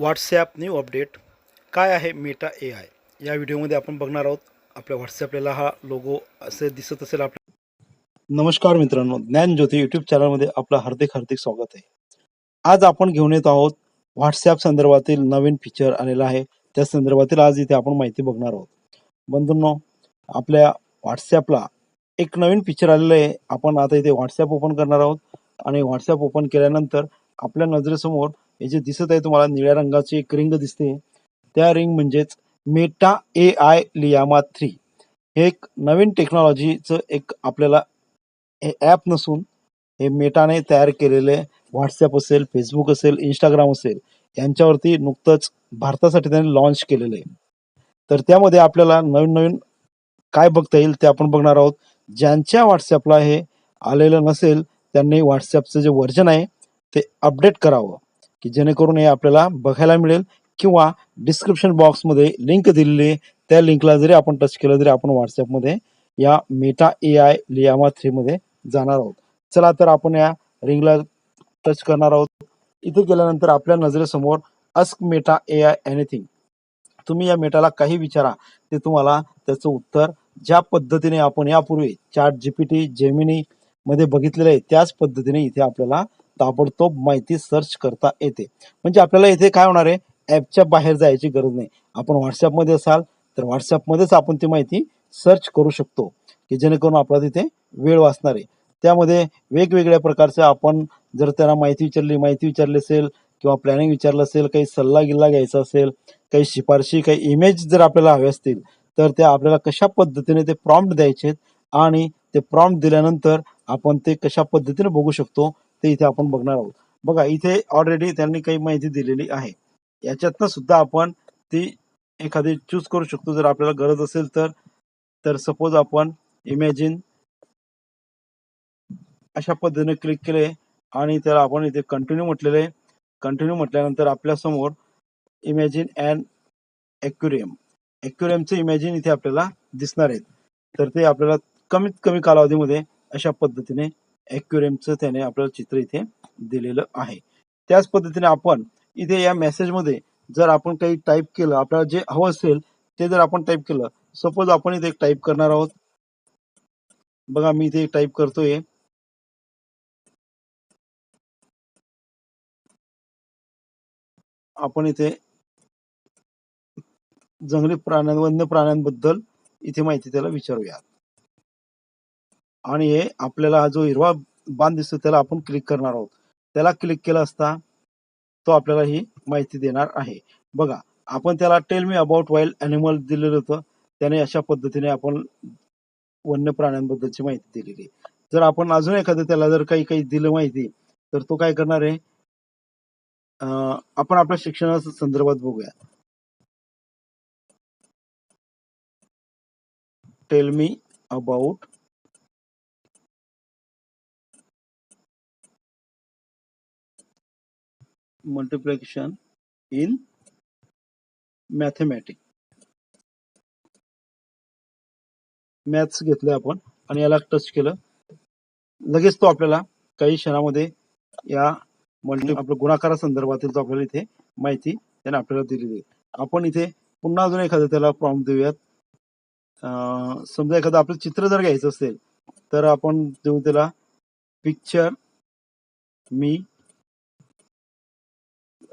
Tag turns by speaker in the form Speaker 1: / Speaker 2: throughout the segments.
Speaker 1: WhatsApp new update. काय आहे Meta A I या व्हिडिओमध्ये आपण बघणार आहोत. आपल्या व्हॉट्सॲपला हा लोगो असे दिसत असेल आपल्या नमस्कार मित्रांनो. ज्ञानज्योती यूट्यूब चॅनलमध्ये आपलं हार्दिक हार्दिक स्वागत आहे. आज आपण घेऊन येत आहोत व्हॉट्सॲप संदर्भातील नवीन फीचर आलेला आहे. त्या संदर्भातील आज इथे आपण माहिती बघणार आहोत. बंधूंनो आपल्या व्हॉट्सॲपला एक नवीन फीचर आलेलं आहे. आपण आता इथे व्हॉट्सॲप ओपन करणार आहोत. आणि व्हॉट्सॲप ओपन केल्यानंतर आपल्या नजरेसमोर हे जे दिसत आहे तुम्हाला निळ्या रंगाची एक रिंग दिसते. त्या रिंग म्हणजेच Meta A I Llama three हे एक नवीन टेक्नॉलॉजीचं एक आपल्याला हे ॲप नसून हे मेटाने तयार केलेले व्हॉट्सॲप असेल फेसबुक असेल इंस्टाग्राम असेल यांच्यावरती नुकतंच भारतासाठी त्यांनी लॉन्च केलेलं आहे. तर त्यामध्ये आपल्याला नवीन नवीन काय बघता येईल ते आपण बघणार आहोत. ज्यांच्या व्हॉट्सॲपला हे आलेलं नसेल त्यांनी व्हॉट्सॲपचं जे व्हर्जन आहे ते अपडेट करावं. की जेणेकरून हे आपल्याला बघायला मिळेल किंवा डिस्क्रिप्शन बॉक्समध्ये लिंक दिलेली आहे. त्या लिंकला जरी आपण टच केलं तरी आपण व्हॉट्सअपमध्ये या मेटा ए आय लियामा थ्रीमध्ये जाणार आहोत. चला तर आपण या रिंगला टच करणार आहोत. इथे गेल्यानंतर आपल्या नजरेसमोर ask Meta A I anything तुम्ही या मेटाला काही विचारा. ते तुम्हाला त्याचं उत्तर ज्या पद्धतीने आपण यापूर्वी चार्ट जीपीटी जेमिनी मध्ये बघितलेलं आहे त्याच पद्धतीने इथे आपल्याला ताबडतोब माहिती सर्च करता येते. म्हणजे आपल्याला इथे काय होणार आहे? ॲपच्या बाहेर जायची गरज नाही. आपण व्हॉट्सॲपमध्ये असाल तर व्हॉट्सॲपमध्येच आपण ती माहिती सर्च करू शकतो की जेणेकरून आपला तिथे वेळ वाचणार आहे. त्यामध्ये वेगवेगळ्या प्रकारचे आपण जर त्यांना माहिती विचारली माहिती विचारली असेल किंवा प्लॅनिंग विचारलं असेल काही सल्ला गिल्ला घ्यायचा असेल काही शिफारशी काही इमेज जर आपल्याला हवे असतील तर त्या आपल्याला कशा पद्धतीने ते प्रॉम्प्ट द्यायचे आणि ते प्रॉम्प्ट दिल्यानंतर आपण ते कशा पद्धतीने बघू शकतो ते इथे आपण बघणार आहोत. बघा इथे ऑलरेडी त्यांनी काही माहिती दिलेली आहे. याच्यातनं सुद्धा आपण ती एखादी चूज करू शकतो. जर आपल्याला गरज असेल तर तर सपोज आपण इमॅजिन अशा पद्धतीने क्लिक केले आणि त्याला आपण इथे कंटिन्यू म्हटलेले. कंटिन्यू म्हटल्यानंतर आपल्यासमोर इमॅजिन अँड ॲक्युरियम ॲक्युरियमचे इमॅजिन इथे आपल्याला दिसणार आहेत तर ते आपल्याला कमीत कमी कालावधीमध्ये अशा पद्धतीने ॲक्युरियमचं त्याने आपल्याला चित्र इथे दिलेलं आहे. त्याच पद्धतीने आपण इथे या मेसेजमध्ये जर आपण काही टाईप केलं आपल्याला जे हवं असेल ते जर आपण टाईप केलं सपोज आपण इथे एक टाईप करणार आहोत. बघा मी इथे टाईप करतोय. आपण इथे जंगली प्राण्या वन्य प्राण्यांबद्दल इथे माहिती त्याला विचारूया आणि हे आपल्याला हा जो हिरवा बाण दिसतो त्याला आपण क्लिक करणार आहोत. त्याला क्लिक केला असता तो आपल्याला ही माहिती देणार आहे. बघा आपण त्याला tell me about wild animal दिलेलं होतं. त्याने अशा पद्धतीने आपण वन्य प्राण्यांबद्दलची माहिती दिलेली. आहे. जर आपण अजून एखादं त्याला जर काही काही दिलं माहिती तर तो काय करणार आहे? आपण आपल्या शिक्षणाच्या संदर्भात बघूया. Tell me about multiplication in mathematics. Maths घेतलं आपण आणि याला टच केलं. लगेच तो आपल्याला काही क्षणामध्ये या मल्टी आपल्या गुणाकारा संदर्भातील तो आपल्याला इथे माहिती त्याने आपल्याला दिलेली आहे. आपण इथे पुन्हा अजून एखादं त्याला प्रॉम्प्ट देऊयात. समजा एखादं आपलं चित्र जर घ्यायचं असेल तर आपण देऊ त्याला पिक्चर मी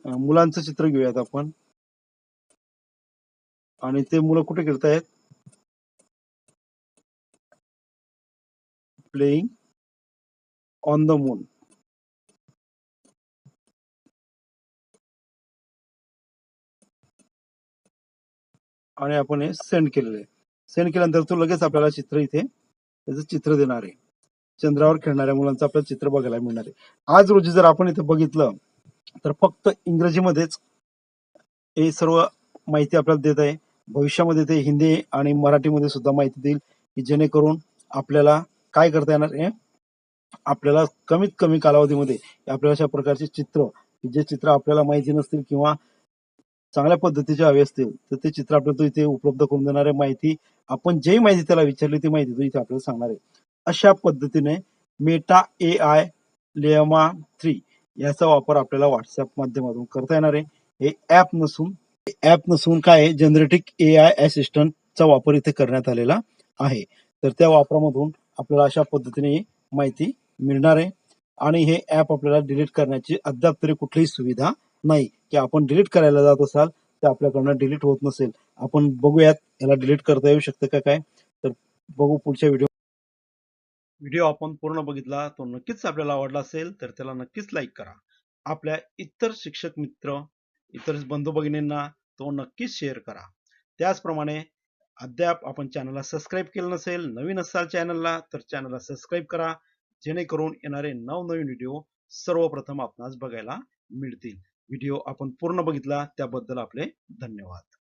Speaker 1: मुलांचं चित्र घेऊयात आपण. आणि ते मुलं कुठे खेळतायत? प्लेइंग ऑन द मून आणि आपण हे सेंड केलेले सेंड केल्यानंतर तो लगेच आपल्याला चित्र इथे त्याचं चित्र देणार आहे. चंद्रावर खेळणाऱ्या मुलांचं आपल्याला चित्र बघायला मिळणार आहे. आज रोजी जर आपण इथे बघितलं तर फक्त इंग्रजीमध्येच हे सर्व माहिती आपल्याला देत आहे. भविष्यामध्ये ते हिंदी आणि मराठीमध्ये सुद्धा माहिती देईल की जेणेकरून आपल्याला काय करता येणार आहे आपल्याला कमीत कमी कालावधीमध्ये आपल्याला अशा प्रकारचे चित्र जे चित्र आपल्याला माहिती नसतील किंवा चांगल्या पद्धतीचे हवे असतील तर ते चित्र आपल्याला तो इथे उपलब्ध करून देणार आहे. माहिती आपण जे माहिती त्याला विचारली ती माहिती तो इथे आपल्याला सांगणार आहे. अशा पद्धतीने Meta A I Llama three याचा वापर आपल्याला व्हॉट्सअप माध्यमातून करता येणार आहे. हे ऍप नसून ऍप नसून काय आहे? जनरेटिक ए आय असिस्टंटचा वापर इथे करण्यात आलेला आहे. तर त्या वापरामधून आपल्याला अशा पद्धतीने माहिती मिळणार आहे. आणि हे ऍप आपल्याला डिलीट करण्याची अद्याप तरी कुठलीही सुविधा नाही. की आपण डिलीट करायला जात असाल तर आपल्याकडनं डिलीट होत नसेल. आपण बघूयात याला डिलीट करता येऊ शकतं का काय? तर बघू पुढच्या व्हिडिओ व्हिडिओ आपण पूर्ण बघितला तो नक्कीच आपल्याला आवडला असेल तर त्याला नक्कीच लाईक करा. आपल्या इतर शिक्षक मित्र इतर बंधू भगिनींना तो नक्कीच शेअर करा. त्याचप्रमाणे अद्याप आपण चॅनलला सबस्क्राईब केलं नसेल नवीन असाल चॅनलला तर चॅनलला सबस्क्राईब करा. जेणेकरून येणारे नवनवीन व्हिडिओ सर्वप्रथम आपणास बघायला मिळतील. व्हिडिओ आपण पूर्ण बघितला त्याबद्दल आपले धन्यवाद.